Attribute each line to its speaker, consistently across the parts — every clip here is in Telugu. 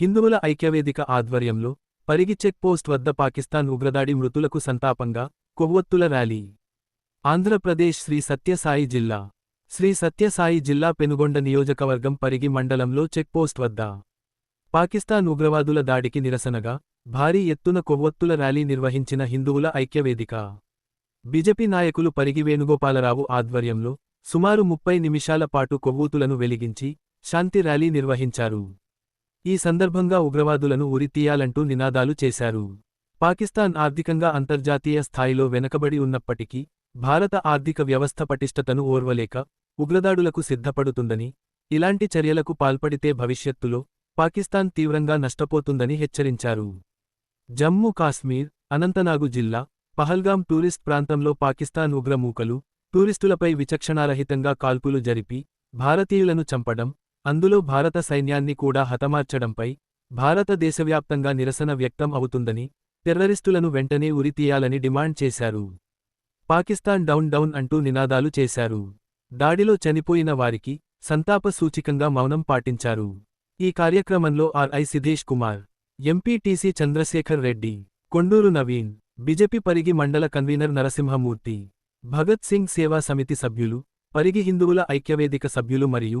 Speaker 1: హిందువుల ఐక్యవేదిక ఆధ్వర్యంలో పరిగి చెక్పోస్ట్ వద్ద పాకిస్తాన్ ఉగ్రదాడి మృతులకు సంతాపంగా కొవ్వొత్తుల ర్యాలీ. ఆంధ్రప్రదేశ్ శ్రీ సత్యసాయి జిల్లా. శ్రీ సత్యసాయి జిల్లా పెనుగొండ నియోజకవర్గం పరిగి మండలంలో చెక్పోస్ట్ వద్ద. పాకిస్తాన్ ఉగ్రవాదుల దాడికి నిరసనగా భారీ ఎత్తున కొవ్వొత్తుల ర్యాలీ నిర్వహించిన హిందువుల ఐక్యవేదిక. బిజెపి నాయకులు పరిగి వేణుగోపాలరావు ఆధ్వర్యంలో సుమారు ముప్పై నిమిషాల పాటు కొవ్వూతులను వెలిగించి శాంతి ర్యాలీ నిర్వహించారు. ఈ సందర్భంగా ఉగ్రవాదులను ఉరితీయాలంటూ నినాదాలు చేశారు. పాకిస్తాన్ ఆర్థికంగా అంతర్జాతీయ స్థాయిలో వెనకబడి ఉన్నప్పటికీ భారత ఆర్థిక వ్యవస్థ పటిష్టతను ఓర్వలేక ఉగ్రదాడులకు సిద్ధపడుతుందని ఇలాంటి చర్యలకు పాల్పడితే భవిష్యత్తులో పాకిస్తాన్ తీవ్రంగా నష్టపోతుందని హెచ్చరించారు. జమ్మూ కాశ్మీర్ అనంతనాగు జిల్లా పహల్గాం టూరిస్ట్ ప్రాంతంలో పాకిస్తాన్ ఉగ్రమూకలు టూరిస్టులపై విచక్షణారహితంగా కాల్పులు జరిపి భారతీయులను చంపడం అందులో భారత సైన్యాన్ని కూడా హతమార్చడంపై భారతదేశవ్యాప్తంగా నిరసన వ్యక్తం అవుతుందని టెర్రరిస్టులను వెంటనే ఉరితీయాలని డిమాండ్ చేశారు. పాకిస్తాన్ డౌన్ డౌన్ అంటూ నినాదాలు చేశారు. దాడిలో చనిపోయిన వారికి సంతాప సూచికంగా మౌనం పాటించారు. ఈ కార్యక్రమంలో RI Siddhesh Kumar MPTC Chandrashekar Reddy Konduru Naveen BJP Parigi mandal convener Narasimhamurthy Bhagat Singh సేవా సమితి సభ్యులు పరిగి హిందువుల ఐక్యవేదిక సభ్యులు మరియు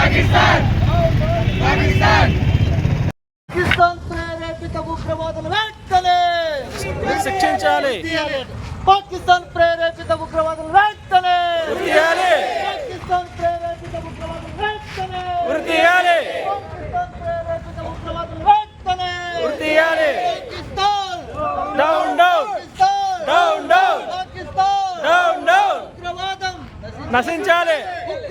Speaker 2: పాకిస్తాన్! పాకిస్తాన్! పాకిస్తాన్
Speaker 3: ప్రేరేపిత ఉగ్రవాదులు వెంటనే!
Speaker 2: శిక్షించాలి.
Speaker 3: పాకిస్తాన్ ప్రేరేపిత ఉగ్రవాదులు వెంటనే! పాకిస్తాన్ ప్రేరేపిత ఉగ్రవాదులు వెంటనే! పాకిస్తాన్ ప్రేరేపిత ఉగ్రవాదులు వెంటనే! Pakistan!
Speaker 2: Down down
Speaker 3: Pakistan!
Speaker 2: Down down
Speaker 3: Pakistan!
Speaker 2: Down down
Speaker 3: ఉగ్రవాదం!
Speaker 2: నశించాలి.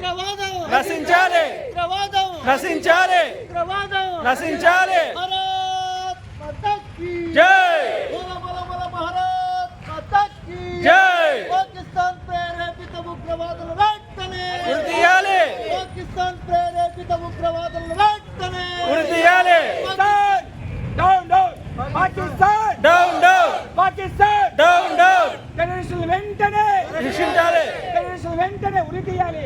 Speaker 2: నశించాలి.
Speaker 3: ఉగ్రవాదం
Speaker 2: నశించాలి.
Speaker 3: ఉగ్రవాదం
Speaker 2: నశించాలి.
Speaker 3: భారత్ మాతా కీ
Speaker 2: జై.
Speaker 3: బల బల బల భారత్ మాతా కీ
Speaker 2: జై.
Speaker 3: పాకిస్తాన్ ప్రేరేపిత ఉగ్రవాదులు వెంటనే.
Speaker 2: ఉరితీయాలి
Speaker 3: పాకిస్తాన్ ప్రేరేపిత ఉగ్రవాదులు వెంటనే.
Speaker 2: ఉరితీయాలి down down Pakistan. Down down Pakistan. Down down
Speaker 4: టెర్రరిస్టులు వెంటనే
Speaker 2: శిక్షించాలి
Speaker 4: టెర్రరిస్టులు వెంటనే. ఉరి తీయాలి టెర్రరిస్టులు వెంటనే
Speaker 2: ఉరితీయాలి